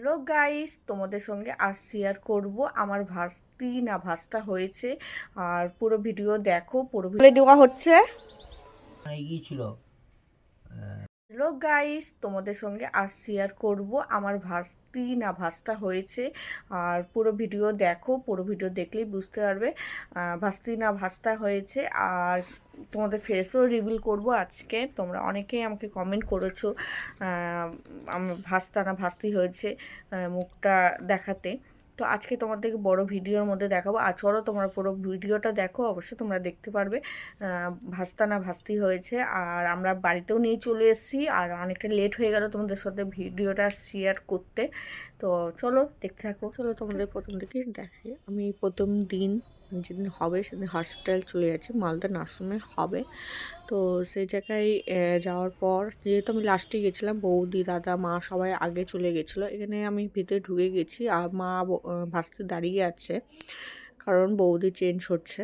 Hello guys তোমাদের সঙ্গে আর share করব। আমার ভাস্তি না ভাস্তা হয়েছে। আর পুরো ভিডিও দেখো পুরো ভিডিও দেওয়া হচ্ছে। মানে ছিল হ্যালো গাইস, তোমাদের সঙ্গে আর শেয়ার করব। আমার ভাস্তি না ভাস্তা হয়েছে। আর পুরো ভিডিও দেখো, পুরো ভিডিও দেখলেই বুঝতে পারবে ভাস্তি না ভাস্তা হয়েছে। আর তোমাদের ফেসও রিভিল করব আজকে। তোমরা অনেকেই আমাকে কমেন্ট করেছ আমার ভাস্তা না ভাস্তি হয়েছে মুখটা দেখাতে। তো আজকে তোমাদেরকে বড় ভিডিওর মধ্যে দেখাবো। আর চলো তোমরা পুরো ভিডিওটা দেখো, অবশ্যই তোমরা দেখতে পারবে। ভাস্তা না ভাস্তি হয়েছে। আর আমরা বাড়িতেও নিয়ে চলে এসেছি। আর অনেকটা লেট হয়ে গেল তোমাদের সাথে ভিডিওটা শেয়ার করতে। তো চলো দেখতে থাকো। চলো তোমাদের প্রথম দিকে দেখাই। আমি প্রথম দিন যেদিন হবে সেদিন হসপিটাল চলে যাচ্ছি, মালদা নার্সিংহোমে হবে। তো সেই জায়গায় যাওয়ার পর যেহেতু আমি লাস্টে গেছিলাম, বৌদি, দাদা, মা সবাই আগে চলে গেছিল। এখানে আমি ভিতরে ঢুকে গেছি, আর মা ভাসতে দাঁড়িয়ে আছে, কারণ বৌদি চেঞ্জ হচ্ছে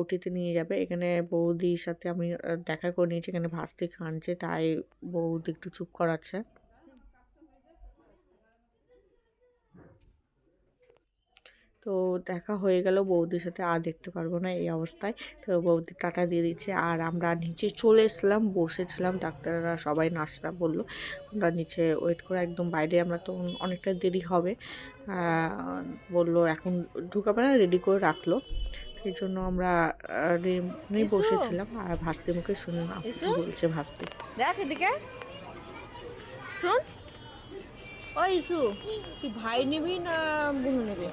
ওটিতে নিয়ে যাবে। এখানে বৌদির সাথে আমি দেখা করে নিয়েছি, এখানে ভাস্তি খানছে, তাই বৌদি একটু চুপ করাচ্ছে। তো দেখা হয়ে গেল বৌদির সাথে আর দেখতে পারব না এই অবস্থায়। তো বৌদি টাটা দিয়ে দিচ্ছে। আর আমরা নিচে চলে এসলাম বসেছিলাম। ডাক্তাররা সবাই নার্সরা বলল আমরা নিচে ওয়েট করে একদম বাইরে আমরা তো অনেকটা দেরি হবে। বলল এখন ঢুকাবে না রেডি করে রাখল। সেই জন্য আমরা এমনি বসেছিলাম। আর ভাস্তি মুখে শুনে না কি বলছে ভাস্তি। দেখ এদিকে। শোন। ও ইসু তুই ভাই নিবি না বোন নিবি?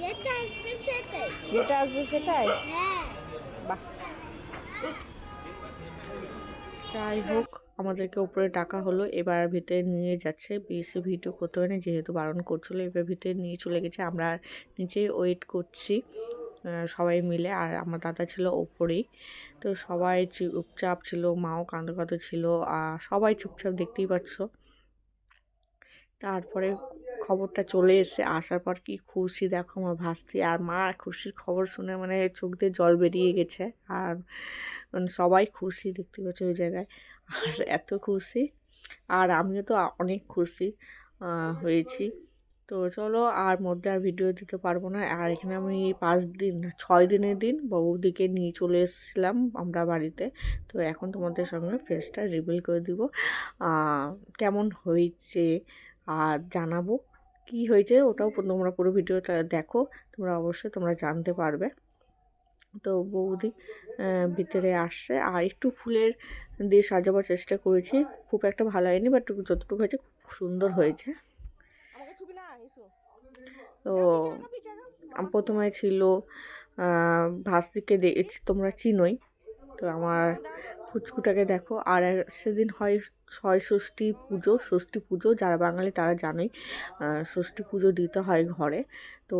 যেটা আসবে সেটাই। হ্যাঁ। বাহ। যাই হোক আমাদেরকে উপরে ডাকা হলো এবার ভিতরে নিয়ে যাচ্ছে বেশি ভিডিও করতে হয় না যেহেতু বারণ করছিল এবার ভিতরে নিয়ে চলে গেছে আমরা নিচে ওয়েট করছি সবাই মিলে আর আমার দাদা ছিল ওপরেই। তো সবাই চুপচাপ ছিল মাও কাঁদো কাঁদো ছিল আর সবাই চুপচাপ দেখতেই পাচ্ছ। তারপরে খবরটা চলে এসে আসার পর কি খুশি দেখো আমার ভাস্তি। আর মা খুশির খবর শুনে মানে চোখ দিয়ে জল বেরিয়ে গেছে। আর মানে সবাই খুশি দেখতে পাচ্ছ ওই জায়গায়। আর এত খুশি। আর আমিও তো অনেক খুশি হয়েছি। তো চলো আর মধ্যে আর ভিডিও দিতে পারব না। আর এখানে আমি পাঁচ দিন, ছয় দিনের দিন বউদিকে নিয়ে চলে এসেছিলাম আমরা বাড়িতে। তো এখন তোমাদের সঙ্গে ফেসটা রিভিল করে দিব। কেমন হয়েছে? আর জানাব কি হয়েছে ওটাও তোমরা পুরো ভিডিওটা দেখো, তোমরা অবশ্যই তোমরা জানতে পারবে। তো বৌদি ভিতরে আসছে। আর একটু ফুলের দিয়ে সাজাবার চেষ্টা করেছি, খুব একটা ভালো হয়নি বাট যতটুকু হয়েছে খুব সুন্দর হয়েছে। তো প্রথমে ছিল ভাস্তিকে দে- তোমরা চিনোই। তো আমার ফুচকুটাকে দেখো। আর সেদিন হয় ছয় ষষ্ঠী পুজো। ষষ্ঠী পুজো যারা বাঙালি তারা জানোই ষষ্ঠী পুজো দিতে হয় ঘরে। তো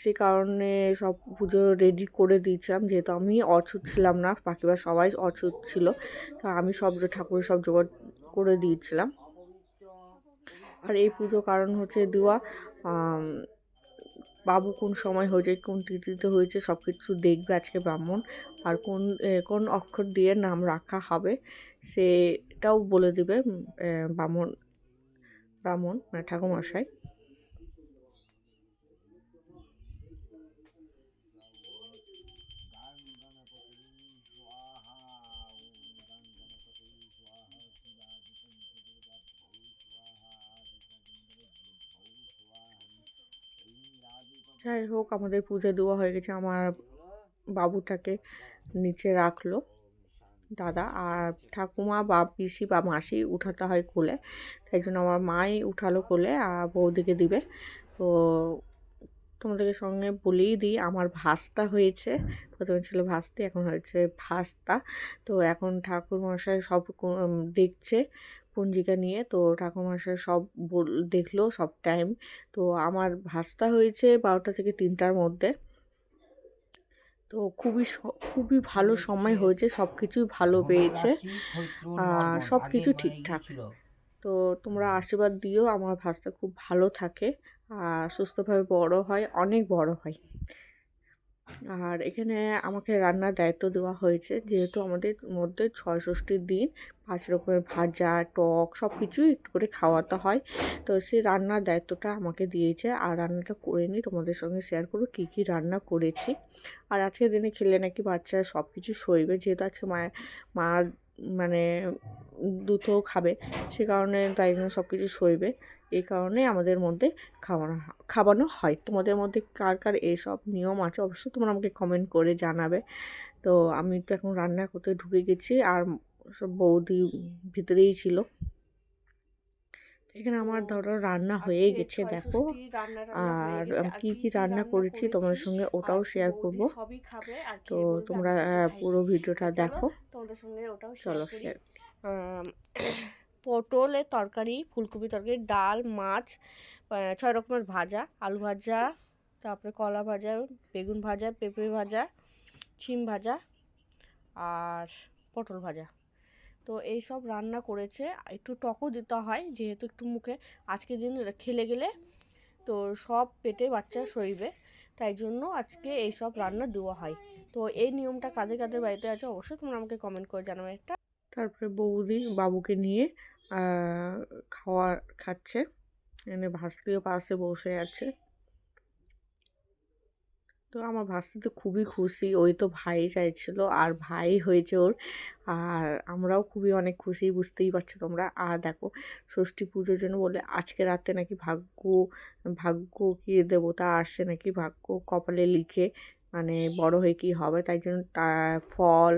সে কারণে সব পুজো রেডি করে দিয়েছিলাম। যেহেতু আমি অছুত ছিলাম না বাকিবার সবাই অছুত ছিল, তো আমি সব ঠাকুরের সব জোগাড় করে দিয়েছিলাম। আর এই পুজো কারণ হচ্ছে দেওয়া বাবু কোন সময় হয়েছে, কোন তিথিতে হয়েছে সব কিছু দেখবে আজকে ব্রাহ্মণ। আর কোন কোন অক্ষর দিয়ে নাম রাখা হবে, সেটাও বলে দিবে ব্রাহ্মণ ব্রাহ্মণ মানে ঠাকুরমশাই। যাই হোক, আমাদের পুজো দেওয়া হয়ে গেছে। আমার বাবুটাকে নিচে রাখল। দাদা আর ঠাকুমা বা পিসি বা মাসি উঠাতে হয় কোলে। তাই জন্য আমার মাই উঠালো কোলে আর বৌদিকে দিবে। তো তোমাদেরকে সঙ্গে বলেই দিই, আমার ভাস্তা হয়েছে। প্রথমে ছিল ভাস্তি, এখন হয়েছে ভাস্তা। তো এখন ঠাকুর মশাই সব দেখছে। পঞ্জিকা নিয়ে। তো ঠাকুরমশাই সব বল দেখল সব টাইম তো আমার ভাস্তা হয়েছে বারোটা থেকে তিনটার মধ্যে। তো খুবই খুবই ভালো সময় হয়েছে সব কিছুই ভালো পেয়েছে। আর সব কিছু ঠিকঠাক। তো তোমরা আশীর্বাদ দিও আমার ভাস্তা খুব ভালো থাকে। আর সুস্থভাবে বড় হয় অনেক বড় হয়। আর এখানে আমাকে রান্নার দায়িত্ব দেওয়া হয়েছে। যেহেতু আমাদের মধ্যে ছয় ষষ্ঠীর দিন পাঁচ রকমের ভাজা, টক সব কিছুই একটু করে খাওয়াতে হয়। তো সেই রান্নার দায়িত্বটা আমাকে দিয়েছে আর রান্নাটা করে নিই তোমাদের সঙ্গে শেয়ার করব কী কী রান্না করেছি। আর আজকের দিনে খেলে নাকি বাচ্চারা সব কিছু সইবে, যেহেতু আজকে মায়ের মা মানে দুধও খাবে, সে কারণে তাই জন্য সব কিছু সইবে। এই কারণে আমাদের মধ্যে খাওয়ানো খাওয়ানো হয়। তোমাদের মধ্যে কার কার এইসব নিয়ম আছে অবশ্যই তোমরা আমাকে কমেন্ট করে জানাবে। তো আমি তো এখন রান্না করতে ঢুকে গেছি, আর সব বৌদি ভিতরেই ছিল। এখানে আমার ধরো রান্না হয়ে গেছে দেখো। আর কি কি রান্না করেছি তোমাদের সঙ্গে ওটাও শেয়ার করব। তো তোমরা পুরো ভিডিওটা দেখো। তোমাদের সঙ্গে ওটাও চলো শেয়ার পটলের তরকারি ফুলকপি তরকারি ডাল মাছ ছয় রকমের ভাজা আলু ভাজা তারপরে কলা ভাজা বেগুন ভাজা পেঁপে ভাজা শিম ভাজা আর পটল ভাজা। তো এই সব রান্না করেছে। একটু টকও দিতে হয়, যেহেতু একটু মুখে। আজকের দিন খেলে গেলে তো সব পেটে বাচ্চা সইবে, তাই জন্য আজকে এই সব রান্না দেওয়া হয়। তো এই নিয়মটা কাদের কাদের বাড়িতে আছে অবশ্যই তোমরা আমাকে কমেন্ট করে জানাবে। একটা তারপরে বৌদি বাবুকে নিয়ে খাওয়া খাচ্ছে। এনে ভাস্তিও পাশে বসে আছে। তো আমার ভাস্তি তো খুবই খুশি। ওই তো ভাই চাইছিল, আর ভাই হয়েছে ওর। আর আমরাও খুবই অনেক খুশি, বুঝতেই পারছ তোমরা। আর দেখো, ষষ্ঠী পুজোর জন্য বলে আজকে রাতে নাকি ভাগ্য ভাগ্য কি দেবতা আসছে নাকি ভাগ্য কপালে লিখে মানে বড় হয়ে কি হবে? তাই জন্য তা, ফল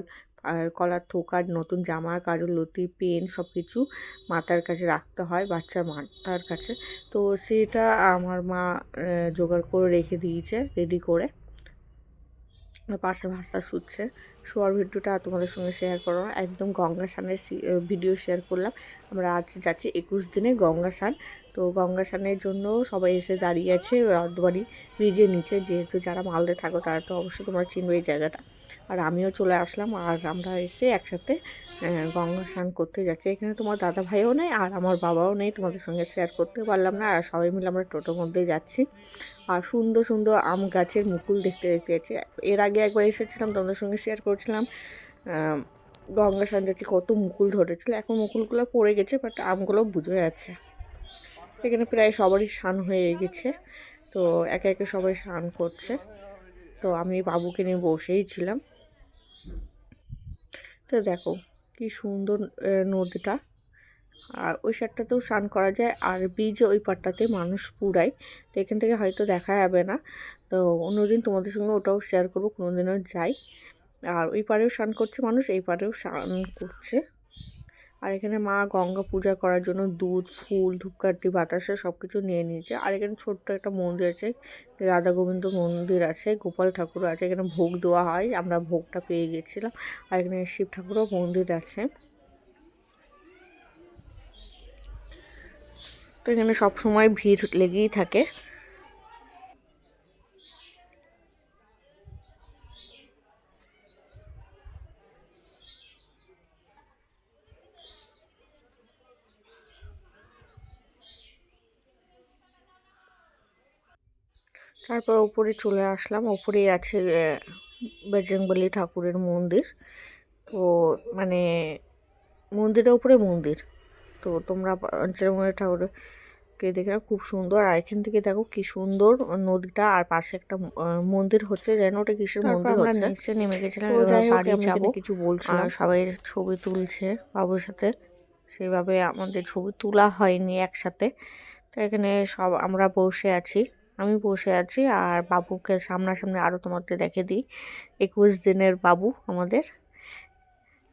আর কলার থোকা নতুন জামা, কাজল, লতি, পেন সব কিছু মাতার কাছে রাখতে হয় বাচ্চার মাতার কাছে। তো সেটা আমার মা জোগাড় করে রেখে দিয়েছে রেডি করে। পাশে ভাস্তা শুচ্ছে। শোয়ার ভিডিওটা তোমাদের সঙ্গে শেয়ার করো একদম গঙ্গা স্নানের ভিডিও শেয়ার করলাম। আমরা আজ যাচ্ছি একুশ দিনে গঙ্গা স্নান। তো গঙ্গা স্নানের জন্য সবাই এসে দাঁড়িয়ে আছে রথবাড়ি ব্রিজের নিচে। যেহেতু যারা মালদে থাকো, তারা তো অবশ্যই তোমরা চিনবে এই জায়গাটা। আর আমিও চলে আসলাম আর আমরা এসে একসাথে গঙ্গা স্নান করতে যাচ্ছি। এখানে তোমার দাদা ভাইও নেই আর আমার বাবাও নেই, তোমাদের সঙ্গে শেয়ার করতে পারলাম না। আর সবাই মিলে আমরা টোটোর মধ্যে যাচ্ছি। আর সুন্দর সুন্দর আম গাছের মুকুল দেখতে দেখতে যাচ্ছি। এর আগে একবার এসেছিলাম, তোমাদের সঙ্গে শেয়ার করছিলাম। গঙ্গা স্নান যাচ্ছি, কত মুকুল ধরেছিল। এখন মুকুলগুলো পড়ে গেছে বাট আমগুলো বুঝে যাচ্ছে। এখানে প্রায় সবারই স্নান হয়ে গেছে। তো একে একে সবাই স্নান করছে। তো আমি বাবুকে নিয়ে বসেই ছিলাম। তো দেখো কি সুন্দর নদীটা। আর ওই সাইডটাতেও স্নান করা যায়। আর ব্রিজে ওই পাটটাতে মানুষ পুরায় তো এখান থেকে হয়তো দেখা যাবে না। তো অন্যদিন তোমাদের সঙ্গে ওটাও শেয়ার করব কোনো দিনও যাই। আর ওই পাড়েও স্নান করছে মানুষ, এই পাড়েও স্নান করছে। আর এখানে মা গঙ্গা পূজা করার জন্য দুধ, ফুল, ধূপকাঠি, বাতাসা সব কিছু নিয়ে নিয়েছে। আর এখানে ছোট্ট একটা মন্দির আছে, রাধা গোবিন্দ মন্দির আছে, গোপাল ঠাকুর আছে, এখানে ভোগ দেওয়া হয়, আমরা ভোগটা পেয়ে গেছিলাম। আর এখানে শিব ঠাকুরও মন্দির আছে। তো এখানে সব সময় ভিড় লেগেই থাকে। তারপর ওপরে চলে আসলাম। ওপরেই আছে বজরংবলী ঠাকুরের মন্দির। তো মানে মন্দিরের ওপরে মন্দির। তো তোমরা বজরংবলী ঠাকুরকে দেখে খুব সুন্দর। আর এখান থেকে দেখো কি সুন্দর নদীটা। আর পাশে একটা মন্দির হচ্ছে। যেন ওটা কিসের মন্দির হচ্ছে? নিচে নেমে গেছিলাম বাড়ি যাব। কিছু বলছিলাম। সবাই ছবি তুলছে বাবুর সাথে। সেভাবে আমাদের ছবি তোলা হয়নি একসাথে। তো এখানে সব আমরা বসে আছি। আমি বসে আছি আর বাবুকে সামনাসামনি আরও তোমাদের দেখে দিই। একুশ দিনের বাবু আমাদের।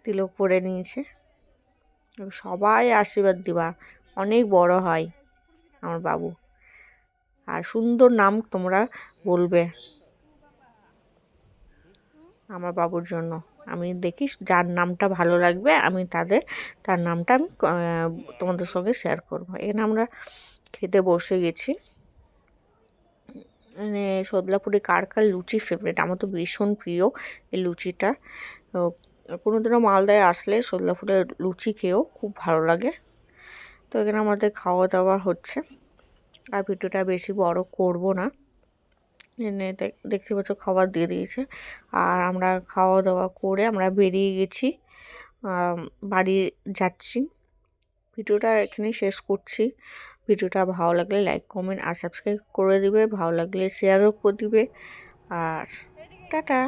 তিলক পরে নিয়েছে। সবাই আশীর্বাদ দিবা। অনেক বড় হয় আমার বাবু। আর সুন্দর নাম তোমরা বলবে আমার বাবুর জন্য। আমি দেখি যার নামটা ভালো লাগবে, আমি তাদের, তার নামটা আমি তোমাদের সঙ্গে শেয়ার করব। এখানে আমরা খেতে বসে গেছি। মানে সদলাপুরে কার কার লুচি ফেভারিট আমার তো ভীষণ প্রিয় এই লুচিটা। তো কোনোদিনও মালদায় আসলে সদলাপুরের লুচি খেয়েও খুব ভালো লাগে। তো এখানে আমাদের খাওয়া দাওয়া হচ্ছে। আর ভিডিওটা বেশি বড় করব না। এনে দেখ- দেখতে পাচ্ছ খাবার দিয়ে দিয়েছে। আর আমরা খাওয়া দাওয়া করে আমরা বেরিয়ে গেছি। বাড়ি যাচ্ছি। ভিডিওটা এখানেই শেষ করছি। ভিডিওটা ভালো লাগলে লাইক কমেন্ট আর সাবস্ক্রাইব করে দিবে, ভালো লাগলে শেয়ারও করে দিবে। আর টাটা।